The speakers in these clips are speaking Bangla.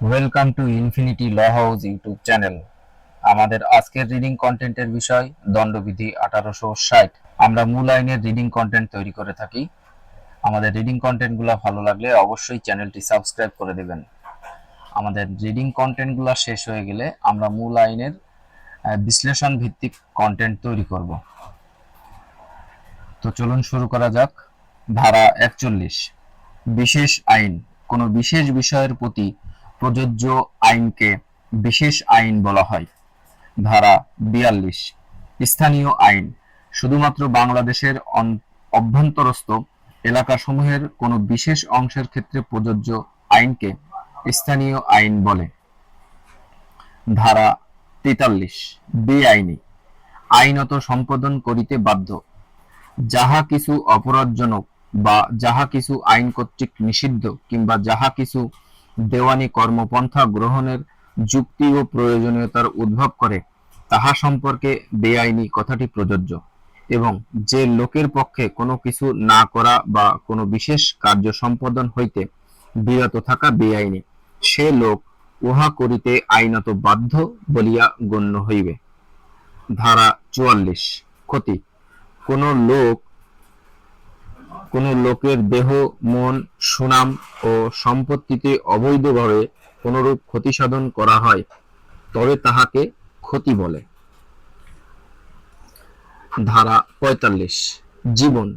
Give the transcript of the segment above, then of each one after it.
Welcome to infinity law house YouTube channel আমাদের আজকের রিডিং কন্টেন্টের বিষয় দণ্ডবিধি আঠারোশো ষাট। আমরা মূল আইনের রিডিং কন্টেন্ট তৈরি করে থাকি। আমাদের রিডিং কন্টেন্টগুলো ভালো লাগলে অবশ্যই চ্যানেলটি সাবস্ক্রাইব করে দেবেন। আমাদের রিডিং কন্টেন্টগুলো শেষ হয়ে গেলে আমরা মূল আইনের বিশ্লেষণ ভিত্তিক কন্টেন্ট তৈরি করব। তো চলুন শুরু করা যাক। ধারা একচল্লিশ। বিশেষ আইন। কোনো বিশেষ বিষয়ের প্রতি প্রযোজ্য আইনকে বিশেষ আইন বলা হয়। ধারা বিয়াল্লিশ। স্থানীয় আইন। শুধুমাত্র বাংলাদেশের অভ্যন্তরস্থ এলাকাসমূহের কোনো বিশেষ অংশের ক্ষেত্রে প্রযোজ্য আইনকে স্থানীয় আইন বলে। ধারা তেতাল্লিশ। বেআইনি। আইনত সম্পাদন করিতে বাধ্য। যাহা কিছু অপরাধজনক বা যাহা কিছু আইন কর্তৃক নিষিদ্ধ কিংবা যাহা কিছু দেওয়ানি কর্মপন্থা গ্রহণের যুক্তি ও প্রয়োজনীয়তার উদ্ভব করে, তাহা সম্পর্কে বেআইনি কথাটি প্রযোজ্য এবং যে লোকের পক্ষে কোনো কিছু না করা বা কোনো বিশেষ কার্য সম্পাদন হইতে বিরত থাকা বেআইনি, সে লোক উহা করিতে আইনত বাধ্য বলিয়া গণ্য হইবে। ধারা চুয়াল্লিশ, ক্ষতি। কোন লোক, কোন লোকের দেহ, মন, সুনাম ও সম্পত্তিতে অবৈধভাবে কোনরূপ ক্ষতি সাধন করা হয়, তবে তাহাকে ক্ষতি বলে। ধারা পঁয়তাল্লিশ, জীবন।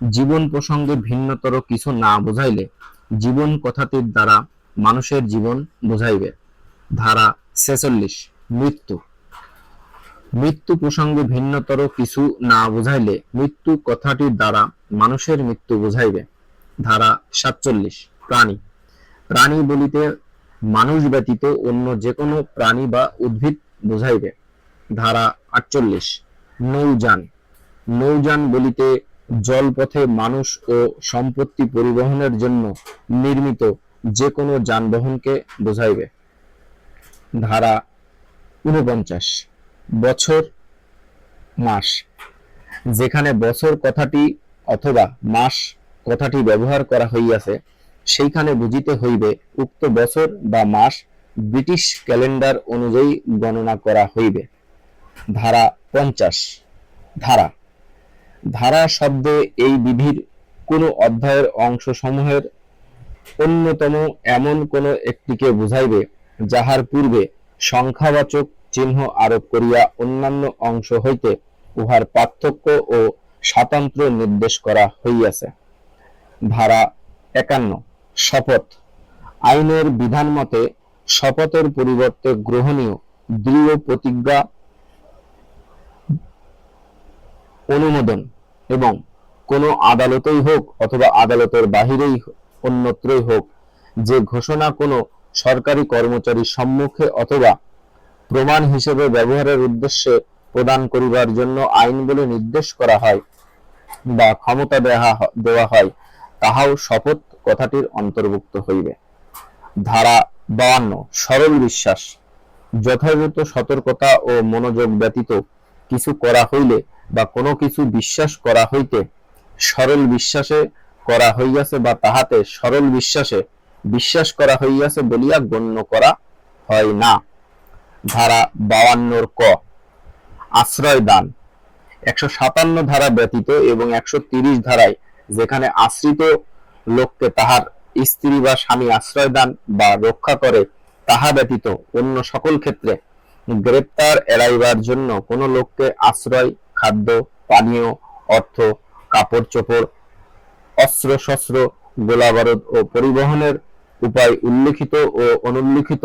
জীবন প্রসঙ্গে ভিন্নতর কিছু না বোঝাইলে জীবন কথাটির দ্বারা মানুষের জীবন বোঝাইবে। ধারা ছেচল্লিশ, মৃত্যু। মৃত্যু প্রসঙ্গে ভিন্নতর কিছু না বুঝাইলে মৃত্যু কথাটির দ্বারা মানুষের মৃত্যু বুঝাইবে। ধারা সাতচল্লিশ, প্রাণী। প্রাণী বলিতে মানুষ ব্যতীত অন্য যে কোনো প্রাণী বা উদ্ভিদ বোঝাইবে। ধারা আটচল্লিশ, নৌযান। নৌযান বলিতে জলপথে মানুষ ও সম্পত্তি পরিবহনের জন্য নির্মিত যে কোনো যানবাহনকে বোঝাইবে। ধারা উনপঞ্চাশ বছর, মাস। যেখানে বছর কথাটি অথবা মাস কথাটি ব্যবহার করা হইয়াছে, সেইখানে বুঝিতে হইবে, উক্ত বছর বা মাস ব্রিটিশ ক্যালেন্ডার অনুযায়ী গণনা করা হইবে। ধারা পঞ্চাশ। ধারা। ধারা শব্দে এই বিধির কোনো অধ্যায়ের অংশ সমূহের অন্যতম এমন কোন একটিকে বুঝাইবে, যাহার পূর্বে সংখ্যাবাচক চিহ্ন আরোপ করিয়া অন্যান্য অংশ হইতে উহার পার্থক্য ও স্বাতন্ত্র নির্দেশ করা হইয়াছে। ধারা একান্ন, শপথ। আইনের বিধান মতে শপথের পরিবর্তে গ্রহণীয় দৃঢ় প্রতিজ্ঞা, অনুমোদন এবং কোনো আদালতেই হোক অথবা আদালতের বাহিরেই অন্যত্রই হোক, যে ঘোষণা কোনো সরকারি কর্মচারীর সম্মুখে অথবা প্রমাণ হিসেবে ব্যবহারের উদ্দেশ্যে প্রদান করিবার জন্য আইন বলে নির্দেশ করা হয় বা ক্ষমতা দেওয়া হয়। তাহাও শপথ কথাটির অন্তর্ভুক্ত হইবে। ধারা বায়ান্ন সরল বিশ্বাস। যথাযথ সতর্কতা ও মনোযোগ ব্যতীত কিছু করা হইলে বা কোনো কিছু বিশ্বাস করা হইতে সরল বিশ্বাসে করা হইয়াছে বা তাহাতে সরল বিশ্বাসে বিশ্বাস করা হইয়াছে বলিয়া গণ্য করা হয় না। ধারা বায়ান্নর ক আশ্রয় দান একশো সাতান্ন ধারা ব্যতীত এবং একশো তিরিশ ধারায় যেখানে আশ্রিত লোককে তাহার স্ত্রী বা স্বামী আশ্রয় দান বা রক্ষা করে, তাহা ব্যতীত অন্য সকল ক্ষেত্রে গ্রেপ্তার এড়াইবার জন্য কোন লোককে আশ্রয়, খাদ্য, পানীয়, অর্থ, কাপড় চোপড় অস্ত্র শস্ত্র গোলাবারুদ ও পরিবহনের উপায় উল্লিখিত ও অনুল্লিখিত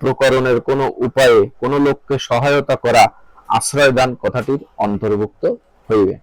প্রকরণের কোনো উপায়ে কোনো লোককে সহায়তা করা আশ্রয় দান কথাটির অন্তর্ভুক্ত হইবে।